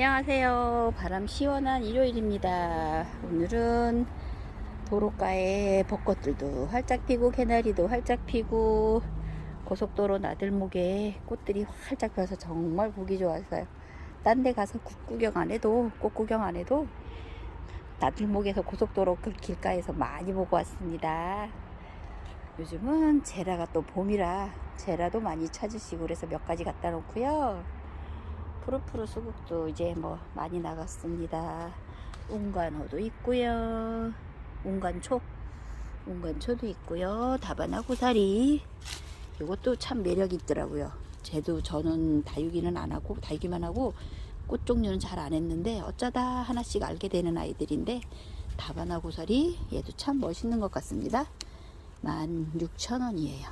안녕하세요. 바람 시원한 일요일입니다. 오늘은 도로가에 벚꽃들도 활짝 피고 개나리도 활짝 피고 고속도로 나들목에 꽃들이 활짝 펴서 정말 보기 좋았어요. 딴 데 가서 국 구경 안 해도 꽃 구경 안 해도 나들목에서 고속도로 그 길가에서 많이 보고 왔습니다. 요즘은 제라가 또 봄이라 제라도 많이 찾으시고 그래서 몇 가지 갖다 놓고요. 푸르푸르 수국도 이제 뭐 많이 나갔습니다. 운간호도 있고요. 운간초, 운간초도 있고요. 다바나 고사리. 이것도 참 매력 있더라고요. 쟤도 저는 다육이는 안 하고 다육이만 하고 꽃 종류는 잘 안 했는데 어쩌다 하나씩 알게 되는 아이들인데 다바나 고사리 얘도 참 멋있는 것 같습니다. 16,000원이에요.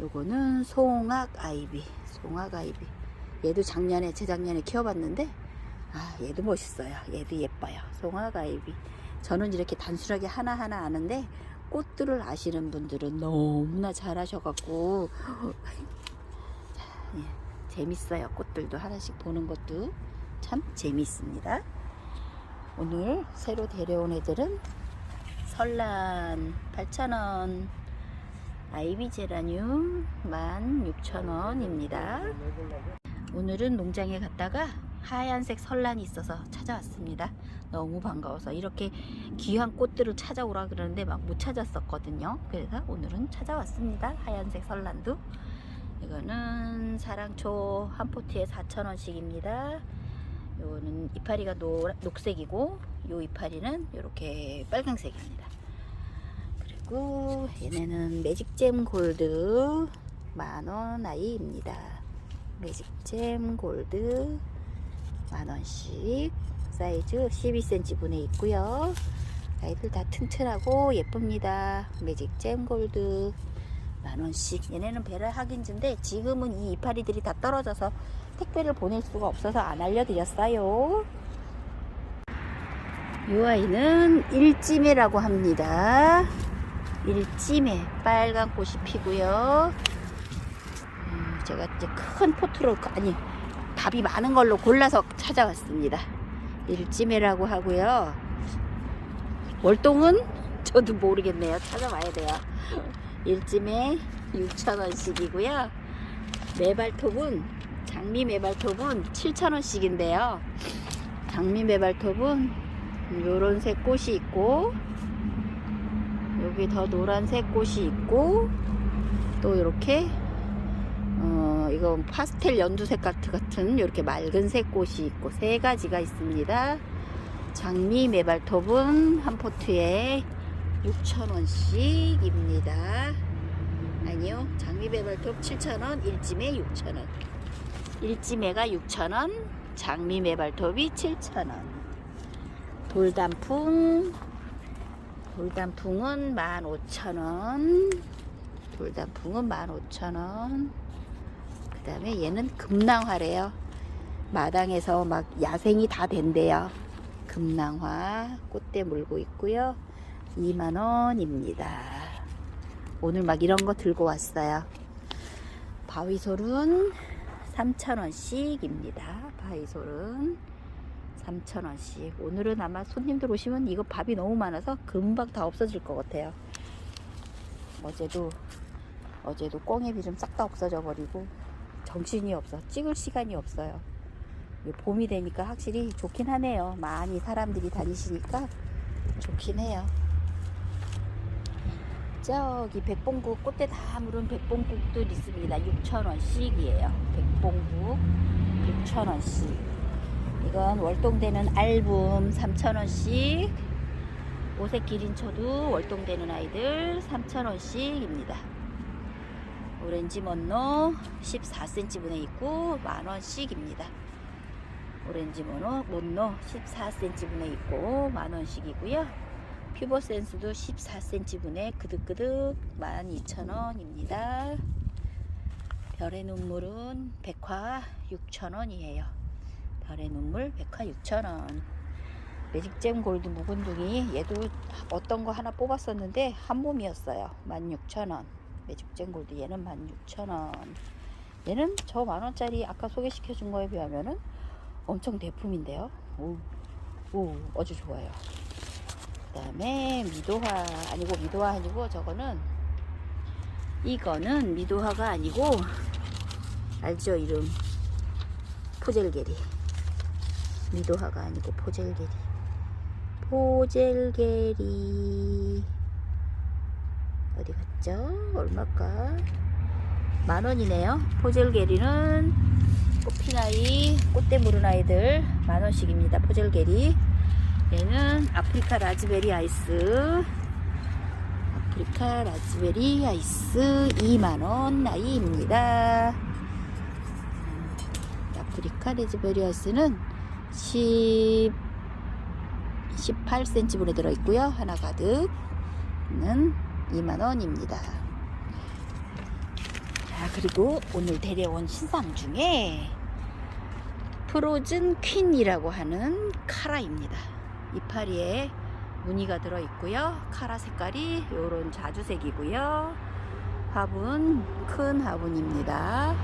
요거는 송악 아이비, 송악 아이비. 얘도 작년에 재작년에 키워봤는데 아 얘도 멋있어요. 얘도 예뻐요. 송화가이비 저는 이렇게 단순하게 하나하나 아는데 꽃들을 아시는 분들은 너무나 잘하셔갖고 자, 예, 재밌어요. 꽃들도 하나씩 보는 것도 참 재밌습니다. 오늘 새로 데려온 애들은 설란 8,000원 아이비 제라늄 16,000원입니다 오늘은 농장에 갔다가 하얀색 설란이 있어서 찾아왔습니다. 너무 반가워서 이렇게 귀한 꽃들을 찾아오라 그러는데 막 못 찾았었거든요. 그래서 오늘은 찾아왔습니다. 하얀색 설란도. 이거는 사랑초 한 포트에 4,000원씩입니다. 요거는 이파리가 노, 녹색이고 요 이파리는 이렇게 빨강색입니다. 그리고 얘네는 매직잼 골드 만원 아이입니다. 매직잼 골드 만원씩 사이즈 12cm 분에 있고요. 아이들 다 튼튼하고 예쁩니다. 매직잼 골드 만원씩. 얘네는 배를 확인인데 지금은 이 이파리들이 다 떨어져서 택배를 보낼 수가 없어서 안 알려드렸어요. 이 아이는 일찜해라고 합니다. 일찜해. 빨간 꽃이 피고요. 음, 제가 이제 큰 포트로 아니 답이 많은 걸로 골라서 찾아왔습니다. 일찜해라고 하고요. 월동은 저도 모르겠네요. 찾아봐야 돼요. 일찜에 6,000원씩이고요. 메발톱은 장미 메발톱은 7,000원씩인데요. 장미 메발톱은 요런색 꽃이 있고 여기 더 노란색 꽃이 있고 또 이렇게 어, 이건 파스텔 연두색 같은, 이렇게 맑은 색 꽃이 있고 세 가지가 있습니다. 장미 메발톱은 한 포트에 6,000원씩입니다. 아니요, 장미 메발톱 7,000원, 일찜에 6,000원. 일찜에가 6,000원, 장미 메발톱이 7,000원. 돌단풍, 돌단풍은 15,000원. 돌단풍은 15,000원. 그 다음에 얘는 금낭화래요. 마당에서 막 야생이 다 된대요. 금낭화 꽃대 물고 있고요. 2만원입니다. 오늘 막 이런 거 들고 왔어요. 바위솔은 3,000원씩입니다. 바위솔은 3,000원씩. 오늘은 아마 손님들 오시면 이거 밥이 너무 많아서 금방 다 없어질 것 같아요. 어제도 어제도 꽁잎이 좀 싹 다 없어져 버리고 정신이 없어. 찍을 시간이 없어요. 봄이 되니까 확실히 좋긴 하네요. 많이 사람들이 다니시니까 좋긴 해요. 저기 백봉국 꽃대 다 물은 백봉국도 있습니다. 6,000원씩이에요. 백봉국 6,000원씩. 이건 월동되는 알붐 3,000원씩. 오색 기린초도 월동되는 아이들 3,000원씩입니다. 오렌지 먼로 14cm 분에 있고 만원씩입니다. 오렌지 모노 못노 14cm 분에 있고 만원씩이고요. 퓨버 센스도 14cm 분에 그득그득 12,000원입니다. 별의 눈물은 백화 6,000원이에요. 별의 눈물 백화 6,000원. 매직잼 골드 묵은둥이 얘도 어떤 거 하나 뽑았었는데 한 몸이었어요. 16,000원. 매직잼 골드 얘는 16,000원. 얘는 저 만원짜리 아까 소개시켜 준 거에 비하면은 엄청 대품인데요. 오, 오 아주 좋아요. 그 다음에 미도화 아니고 미도화 아니고 저거는 이거는 미도화가 아니고 알죠 이름 포젤게리 미도화가 아니고 포젤게리 포젤게리 어디 갔죠? 얼마일까? 만 원이네요. 포젤게리는 꽃핀 아이, 꽃대 물은 아이들 만 원씩입니다. 포젤게리. 얘는 아프리카 라즈베리 아이스. 아프리카 라즈베리 아이스 2만 원 아이입니다. 음, 아프리카 라즈베리 아이스는 10 18cm분에 들어 있고요. 하나 가득. 는 2만원입니다. 자, 그리고 오늘 데려온 신상 중에 프로즌 퀸이라고 하는 카라입니다. 이파리에 무늬가 들어있고요. 카라 색깔이 요런 자주색이고요. 화분, 큰 화분입니다.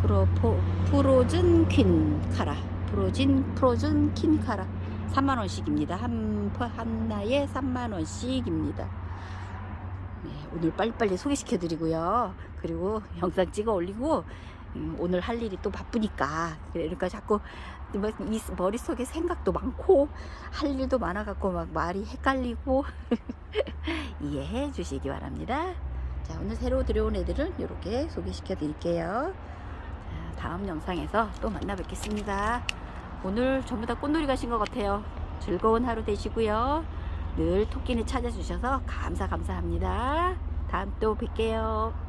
프로, 포, 프로즌 퀸 카라. 프로진, 프로즌 퀸 카라. 3만원씩입니다. 한, 하나에 3만원씩입니다. 네, 오늘 빨리빨리 소개시켜 드리고요. 그리고 영상 찍어 올리고 음, 오늘 할 일이 또 바쁘니까 그러니까 자꾸 뭐이 머릿속에 생각도 많고 할 일도 많아 갖고 막 말이 헷갈리고 이해해 주시기 바랍니다. 자, 오늘 새로 들어온 애들은 이렇게 소개시켜 드릴게요. 자, 다음 영상에서 또 만나 뵙겠습니다. 오늘 전부 다 꽃놀이 가신 것 같아요. 즐거운 하루 되시고요. 늘 토끼를 찾아주셔서 감사 감사합니다. 다음 또 뵐게요.